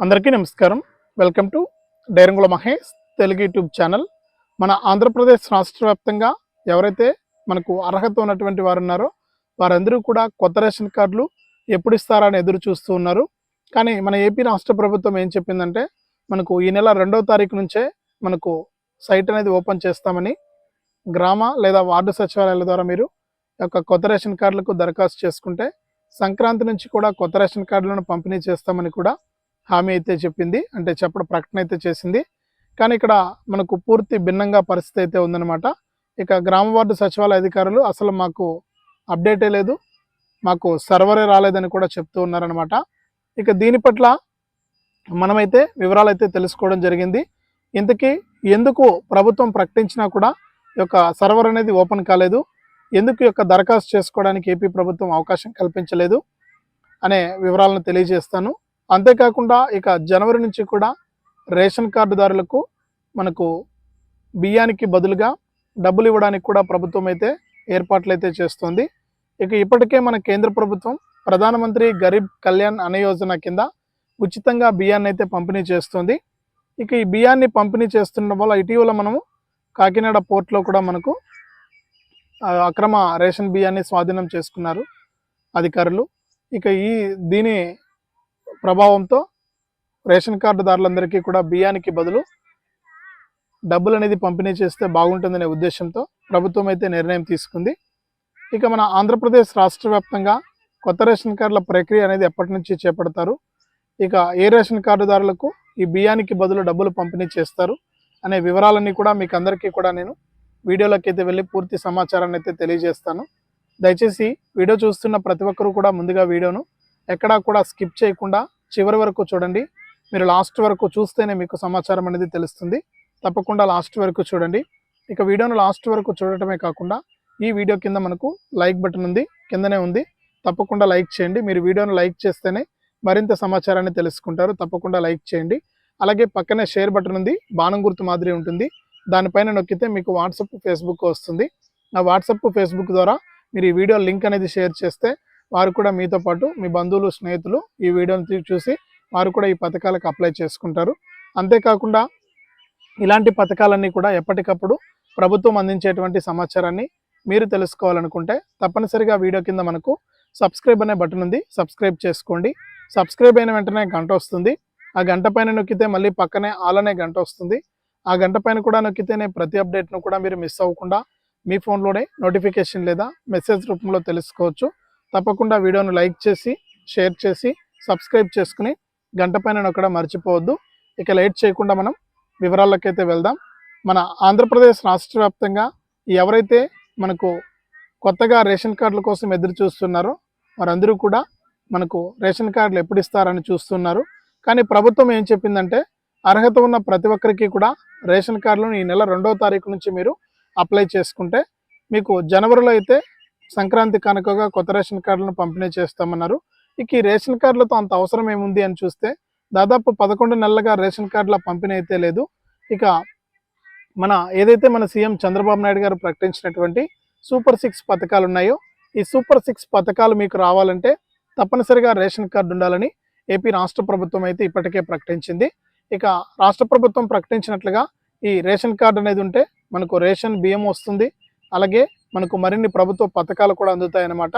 అందరికీ నమస్కారం. Welcome to డైరంగుల Mahesh Telugu YouTube channel. మన ఆంధ్రప్రదేశ్ రాష్ట్ర వ్యాప్తంగా ఎవరైతే మనకు అర్హత ఉన్నటువంటి వారు ఉన్నారో వారందరూ కూడా కొత్త రేషన్ కార్డులు ఎప్పుడు ఇస్తారని ఎదురు చూస్తూ ఉన్నారు. కానీ మన ఏపీ రాష్ట్ర ప్రభుత్వం ఏం చెప్పిందంటే మనకు ఈ నెల రెండవ తారీఖు నుంచే మనకు సైట్ అనేది ఓపెన్ చేస్తామని గ్రామ లేదా వార్డు సచివాలయాల ద్వారా మీరు యొక్క కొత్త రేషన్ కార్డులకు దరఖాస్తు చేసుకుంటే సంక్రాంతి నుంచి కూడా కొత్త రేషన్ కార్డులను పంపిణీ చేస్తామని కూడా హామీ అయితే చెప్పింది. అంటే చెప్పడం ప్రకటన అయితే చేసింది. కానీ ఇక్కడ మనకు పూర్తి భిన్నంగా పరిస్థితి అయితే ఉందన్నమాట. ఇక గ్రామ వార్డు సచివాలయ అధికారులు అసలు మాకు అప్డేటే లేదు. మాకు సర్వరే రాలేదని కూడా చెప్తూ ఉన్నారనమాట ఇక దీని పట్ల మనమైతే వివరాలు అయితే తెలుసుకోవడం జరిగింది. ఇంతకీ ఎందుకు ప్రభుత్వం ప్రకటించినా కూడా ఈ యొక్క సర్వర్ అనేది ఓపెన్ కాలేదు. ఎందుకు యొక్క దరఖాస్తు చేసుకోవడానికి ఏపీ ప్రభుత్వం అవకాశం కల్పించలేదు అనే వివరాలను తెలియజేస్తాను. అంతేకాకుండా ఇక జనవరి నుంచి కూడా రేషన్ కార్డుదారులకు మనకు బియ్యానికి బదులుగా డబ్బులు ఇవ్వడానికి కూడా ప్రభుత్వం అయితే ఏర్పాట్లు అయితే చేస్తుంది. ఇక ఇప్పటికే మన కేంద్ర ప్రభుత్వం ప్రధానమంత్రి గరీబ్ కళ్యాణ్ అన్న యోజన కింద ఉచితంగా బియ్యాన్ని అయితే పంపిణీ చేస్తుంది. ఇక ఈ బియ్యాన్ని పంపిణీ చేస్తుండడం వల్ల ఇటీవల మనము కాకినాడ పోర్ట్లో కూడా మనకు అక్రమ రేషన్ బియ్యాన్ని స్వాధీనం చేసుకున్నారు అధికారులు. ఇక ఈ దీని ప్రభావంతో రేషన్ కార్డుదారులందరికీ కూడా బియ్యానికి బదులు డబ్బులు అనేది పంపిణీ చేస్తే బాగుంటుందనే ఉద్దేశంతో ప్రభుత్వం అయితే నిర్ణయం తీసుకుంది. ఇక మన ఆంధ్రప్రదేశ్ రాష్ట్ర వ్యాప్తంగా కొత్త రేషన్ కార్డుల ప్రక్రియ అనేది ఎప్పటి నుంచి చేపడతారు? ఇక ఏ రేషన్ కార్డుదారులకు ఈ బియ్యానికి బదులు డబ్బులు పంపిణీ చేస్తారు? అనే వివరాలన్నీ కూడా మీకు అందరికీ కూడా నేను వీడియోలోకి అయితే వెళ్ళి పూర్తి సమాచారాన్ని అయితే తెలియజేస్తాను. దయచేసి వీడియో చూస్తున్న ప్రతి ఒక్కరూ కూడా ముందుగా వీడియోను ఎక్కడా కూడా స్కిప్ చేయకుండా చివరి వరకు చూడండి. మీరు లాస్ట్ వరకు చూస్తేనే మీకు సమాచారం అనేది తెలుస్తుంది. తప్పకుండా లాస్ట్ వరకు చూడండి. ఇక వీడియోను లాస్ట్ వరకు చూడటమే కాకుండా ఈ వీడియో కింద మనకు లైక్ బటన్ ఉంది కిందనే ఉంది. తప్పకుండా లైక్ చేయండి. మీరు వీడియోను లైక్ చేస్తేనే మరింత సమాచారాన్ని తెలుసుకుంటారు. తప్పకుండా లైక్ చేయండి. అలాగే పక్కనే షేర్ బటన్ ఉంది బాణం గుర్తు మాదిరి ఉంటుంది. దానిపైన నొక్కితే మీకు వాట్సప్ ఫేస్బుక్ వస్తుంది. ఆ వాట్సప్ ఫేస్బుక్ ద్వారా మీరు ఈ వీడియో లింక్ అనేది షేర్ చేస్తే వారు కూడా మీతో పాటు మీ బంధువులు స్నేహితులు ఈ వీడియోని చూసి వారు కూడా ఈ పథకాలకు అప్లై చేసుకుంటారు. అంతేకాకుండా ఇలాంటి పథకాలన్నీ కూడా ఎప్పటికప్పుడు ప్రభుత్వం అందించేటువంటి సమాచారాన్ని మీరు తెలుసుకోవాలనుకుంటే తప్పనిసరిగా వీడియో కింద మనకు సబ్స్క్రైబ్ అనే బటన్ ఉంది. సబ్స్క్రైబ్ చేసుకోండి. సబ్స్క్రైబ్ అయిన వెంటనే గంట వస్తుంది. ఆ గంట పైన నొక్కితే మళ్ళీ పక్కనే ఆల్ అనే గంట వస్తుంది. ఆ గంట పైన కూడా నొక్కితేనే ప్రతి అప్డేట్ను కూడా మీరు మిస్ అవ్వకుండా మీ ఫోన్లోనే నోటిఫికేషన్ లేదా మెసేజ్ రూపంలో తెలుసుకోవచ్చు. తప్పకుండా వీడియోను లైక్ చేసి షేర్ చేసి సబ్స్క్రైబ్ చేసుకుని గంట పైన అక్కడ మర్చిపోవద్దు. ఇక లేట్ చేయకుండా మనం వివరాలకైతే వెళ్దాం. మన ఆంధ్రప్రదేశ్ రాష్ట్ర వ్యాప్తంగా ఎవరైతే మనకు కొత్తగా రేషన్ కార్డుల కోసం ఎదురు చూస్తున్నారో వారందరూ కూడా మనకు రేషన్ కార్డులు ఎప్పుడు ఇస్తారని చూస్తున్నారు. కానీ ప్రభుత్వం ఏం చెప్పిందంటే అర్హత ఉన్న ప్రతి ఒక్కరికి కూడా రేషన్ కార్డులను ఈ నెల రెండవ తారీఖు నుంచి మీరు అప్లై చేసుకుంటే మీకు జనవరిలో అయితే సంక్రాంతి కనుకగా కొత్త రేషన్ కార్డులను పంపిణీ చేస్తామన్నారు. ఇక ఈ రేషన్ కార్డులతో అంత అవసరం ఏముంది అని చూస్తే దాదాపు పదకొండు నెలలుగా రేషన్ కార్డుల పంపిణీ అయితే లేదు. ఇక మన ఏదైతే మన సీఎం చంద్రబాబు నాయుడు గారు ప్రకటించినటువంటి సూపర్ సిక్స్ పథకాలు ఉన్నాయో ఈ సూపర్ సిక్స్ పథకాలు మీకు రావాలంటే తప్పనిసరిగా రేషన్ కార్డు ఉండాలని ఏపీ రాష్ట్ర ప్రభుత్వం అయితే ఇప్పటికే ప్రకటించింది. ఇక రాష్ట్ర ప్రభుత్వం ప్రకటించినట్లుగా ఈ రేషన్ కార్డు అనేది ఉంటే మనకు రేషన్ బియ్యం వస్తుంది. అలాగే మనకు మరిన్ని ప్రభుత్వ పథకాలు కూడా అందుతాయన్నమాట.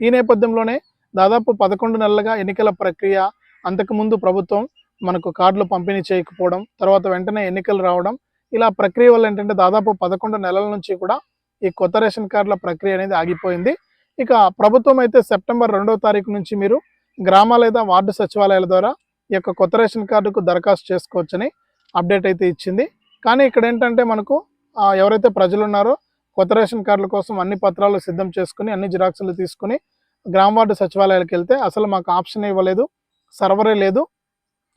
ఈ నేపథ్యంలోనే దాదాపు పదకొండు నెలలుగా ఎన్నికల ప్రక్రియ అంతకుముందు ప్రభుత్వం మనకు కార్డులు పంపిణీ చేయకపోవడం తర్వాత వెంటనే ఎన్నికలు రావడం ఇలా ప్రక్రియ వల్ల ఏంటంటే దాదాపు పదకొండు నెలల నుంచి కూడా ఈ కొత్త రేషన్ కార్డుల ప్రక్రియ అనేది ఆగిపోయింది. ఇక ప్రభుత్వం అయితే సెప్టెంబర్ రెండవ తారీఖు నుంచి మీరు గ్రామ లేదా వార్డు సచివాలయాల ద్వారా ఈ యొక్క కొత్త రేషన్ కార్డుకు దరఖాస్తు చేసుకోవచ్చని అప్డేట్ అయితే ఇచ్చింది. కానీ ఇక్కడ ఏంటంటే మనకు ఎవరైతే ప్రజలు ఉన్నారో కొత్త రేషన్ కార్డుల కోసం అన్ని పత్రాలు సిద్ధం చేసుకుని అన్ని జిరాక్సులు తీసుకుని గ్రామ వార్డు సచివాలయాలకు వెళ్తే అసలు మాకు ఆప్షన్ ఇవ్వలేదు సర్వరే లేదు.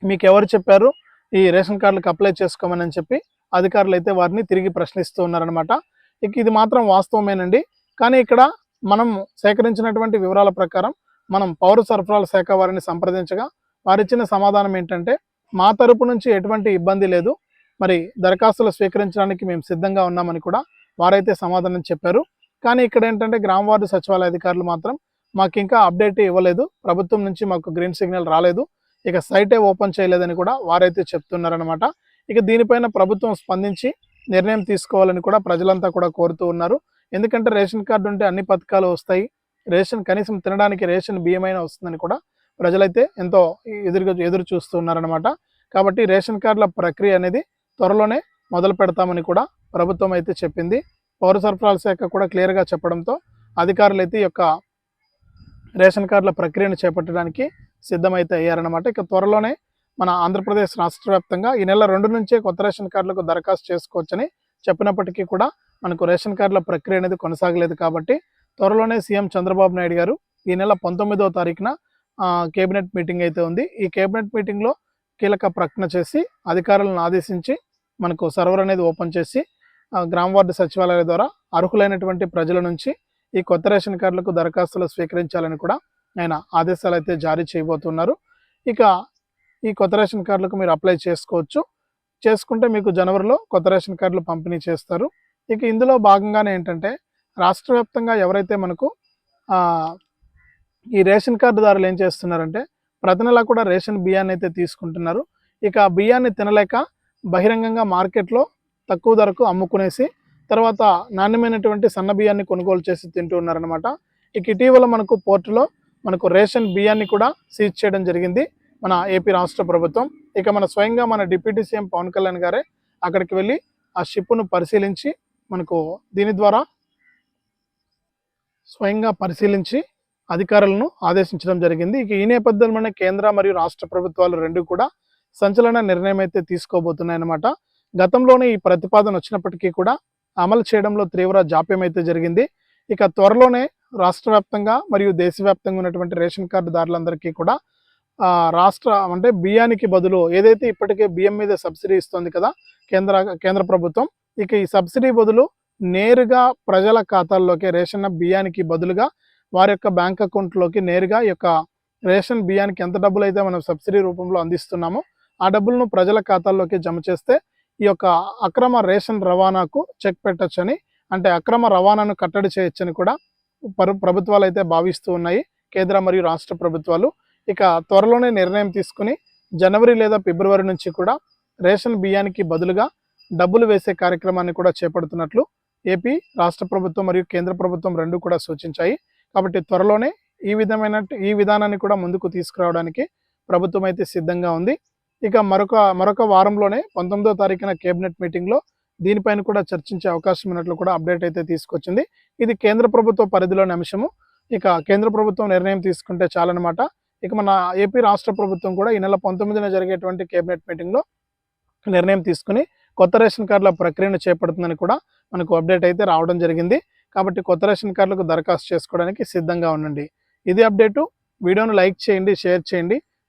మీకు ఎవరు చెప్పారు ఈ రేషన్ కార్డులకు అప్లై చేసుకోమని అని చెప్పి అధికారులు అయితే వారిని తిరిగి ప్రశ్నిస్తూ ఉన్నారనమాట ఇక ఇది మాత్రం వాస్తవమేనండి. కానీ ఇక్కడ మనం సేకరించినటువంటి వివరాల ప్రకారం మనం పౌర సరఫరాల శాఖ వారిని సంప్రదించగా వారిచ్చిన సమాధానం ఏంటంటే మా తరపు నుంచి ఎటువంటి ఇబ్బంది లేదు. మరి దరఖాస్తులు స్వీకరించడానికి మేము సిద్ధంగా ఉన్నామని కూడా వారైతే సమాధానం చెప్పారు. కానీ ఇక్కడ ఏంటంటే గ్రామ వార్డు సచివాలయ అధికారులు మాత్రం మాకు ఇంకా అప్డేట్ ఇవ్వలేదు. ప్రభుత్వం నుంచి మాకు గ్రీన్ సిగ్నల్ రాలేదు. ఇక సైటే ఓపెన్ చేయలేదని కూడా వారైతే చెప్తున్నారనమాట ఇక దీనిపైన ప్రభుత్వం స్పందించి నిర్ణయం తీసుకోవాలని కూడా ప్రజలంతా కూడా కోరుతూ ఉన్నారు. ఎందుకంటే రేషన్ కార్డు ఉంటే అన్ని పథకాలు వస్తాయి. రేషన్ కనీసం తినడానికి రేషన్ బియ్యమైనా వస్తుందని కూడా ప్రజలైతే ఎంతో ఎదురుగా ఎదురు చూస్తున్నారనమాట కాబట్టి రేషన్ కార్డుల ప్రక్రియ అనేది త్వరలోనే మొదలు పెడతామని కూడా ప్రభుత్వం అయితే చెప్పింది. పౌర సరఫరాల శాఖ కూడా క్లియర్గా చెప్పడంతో అధికారులు అయితే ఈ యొక్క రేషన్ కార్డుల ప్రక్రియను చేపట్టడానికి సిద్ధమైతే అయ్యారనమాట ఇక త్వరలోనే మన ఆంధ్రప్రదేశ్ రాష్ట్ర వ్యాప్తంగా ఈ నెల రెండు నుంచే కొత్త రేషన్ కార్డులకు దరఖాస్తు చేసుకోవచ్చని చెప్పినప్పటికీ కూడా మనకు రేషన్ కార్డుల ప్రక్రియ అనేది కొనసాగలేదు కాబట్టి త్వరలోనే సీఎం చంద్రబాబు నాయుడు గారు ఈ నెల పంతొమ్మిదవ తారీఖున కేబినెట్ మీటింగ్ అయితే ఉంది. ఈ కేబినెట్ మీటింగ్లో కీలక ప్రకటన చేసి అధికారులను ఆదేశించి మనకు సర్వర్ అనేది ఓపెన్ చేసి గ్రామ వార్డు సచివాలయాల ద్వారా అర్హులైనటువంటి ప్రజల నుంచి ఈ కొత్త రేషన్ కార్డులకు దరఖాస్తులు స్వీకరించాలని కూడా ఆయన ఆదేశాలు అయితే జారీ చేయబోతున్నారు. ఇక ఈ కొత్త రేషన్ కార్డులకు మీరు అప్లై చేసుకోవచ్చు. చేసుకుంటే మీకు జనవరిలో కొత్త రేషన్ కార్డులు పంపిణీ చేస్తారు. ఇక ఇందులో భాగంగానే ఏంటంటే రాష్ట్ర వ్యాప్తంగా ఎవరైతే మనకు ఈ రేషన్ కార్డుదారులు ఏం చేస్తున్నారంటే ప్రతి నెల కూడా రేషన్ బియ్యాన్ని అయితే తీసుకుంటున్నారు. ఇక ఆ బియ్యాన్ని తినలేక బహిరంగంగా మార్కెట్లో తక్కువ ధరకు అమ్ముకునేసి తర్వాత నాణ్యమైనటువంటి సన్న బియ్యాన్ని కొనుగోలు చేసి తింటూ ఉన్నారనమాట ఇక ఇటీవల మనకు పోర్టులో మనకు రేషన్ బియ్యాన్ని కూడా సీజ్ చేయడం జరిగింది మన ఏపీ రాష్ట్ర ప్రభుత్వం. ఇక మన స్వయంగా మన డిప్యూటీ సీఎం పవన్ కళ్యాణ్ గారే అక్కడికి వెళ్ళి ఆ షిప్ను పరిశీలించి మనకు దీని ద్వారా స్వయంగా పరిశీలించి అధికారులను ఆదేశించడం జరిగింది. ఇక ఈ నేపథ్యంలోనే కేంద్ర మరియు రాష్ట్ర ప్రభుత్వాలు రెండు కూడా సంచలన నిర్ణయం అయితే తీసుకోబోతున్నాయన్నమాట. గతంలోనే ఈ ప్రతిపాదన వచ్చినప్పటికీ కూడా అమలు చేయడంలో తీవ్ర జాప్యం అయితే జరిగింది. ఇక త్వరలోనే రాష్ట్ర వ్యాప్తంగా మరియు దేశవ్యాప్తంగా ఉన్నటువంటి రేషన్ కార్డుదారులందరికీ కూడా రాష్ట్ర అంటే బియ్యానికి బదులు ఏదైతే ఇప్పటికే బియ్యం మీద సబ్సిడీ ఇస్తుంది కదా కేంద్ర కేంద్ర ప్రభుత్వం ఇక ఈ సబ్సిడీ బదులు నేరుగా ప్రజల ఖాతాల్లోకి రేషన్ బియ్యానికి బదులుగా వారి యొక్క బ్యాంక్ అకౌంట్లోకి నేరుగా ఈ యొక్క రేషన్ బియ్యానికి ఎంత డబ్బులు అయితే మనం సబ్సిడీ రూపంలో అందిస్తున్నామో ఆ డబ్బులను ప్రజల ఖాతాల్లోకి జమ చేస్తే ఈ యొక్క అక్రమ రేషన్ రవాణాకు చెక్ పెట్టొచ్చని అంటే అక్రమ రవాణాను కట్టడి చేయొచ్చని కూడా పరు ప్రభుత్వాలు అయితే భావిస్తూ ఉన్నాయి. కేంద్ర మరియు రాష్ట్ర ప్రభుత్వాలు. ఇక త్వరలోనే నిర్ణయం తీసుకుని జనవరి లేదా ఫిబ్రవరి నుంచి కూడా రేషన్ బియ్యానికి బదులుగా డబ్బులు వేసే కార్యక్రమాన్ని కూడా చేపడుతున్నట్లు ఏపీ రాష్ట్ర ప్రభుత్వం మరియు కేంద్ర ప్రభుత్వం రెండు కూడా సూచించాయి. కాబట్టి త్వరలోనే ఈ విధమైన ఈ విధానాన్ని కూడా ముందుకు తీసుకురావడానికి ప్రభుత్వం అయితే సిద్ధంగా ఉంది. ఇక మరొక మరొక వారంలోనే పంతొమ్మిదో తారీఖున కేబినెట్ మీటింగ్లో దీనిపైన కూడా చర్చించే అవకాశం ఉన్నట్లు కూడా అప్డేట్ అయితే తీసుకొచ్చింది. ఇది కేంద్ర ప్రభుత్వ పరిధిలోని అంశము. ఇక కేంద్ర ప్రభుత్వం నిర్ణయం తీసుకుంటే చాలన్నమాట. ఇక మన ఏపీ రాష్ట్ర ప్రభుత్వం కూడా ఈ నెల పంతొమ్మిదిన జరిగేటువంటి కేబినెట్ మీటింగ్లో నిర్ణయం తీసుకుని కొత్త రేషన్ కార్డుల ప్రక్రియను చేపడుతుందని కూడా మనకు అప్డేట్ అయితే రావడం జరిగింది. కాబట్టి కొత్త రేషన్ కార్డులకు దరఖాస్తు చేసుకోవడానికి సిద్ధంగా ఉండండి. ఇది అప్డేటు. వీడియోను లైక్ చేయండి షేర్ చేయండి.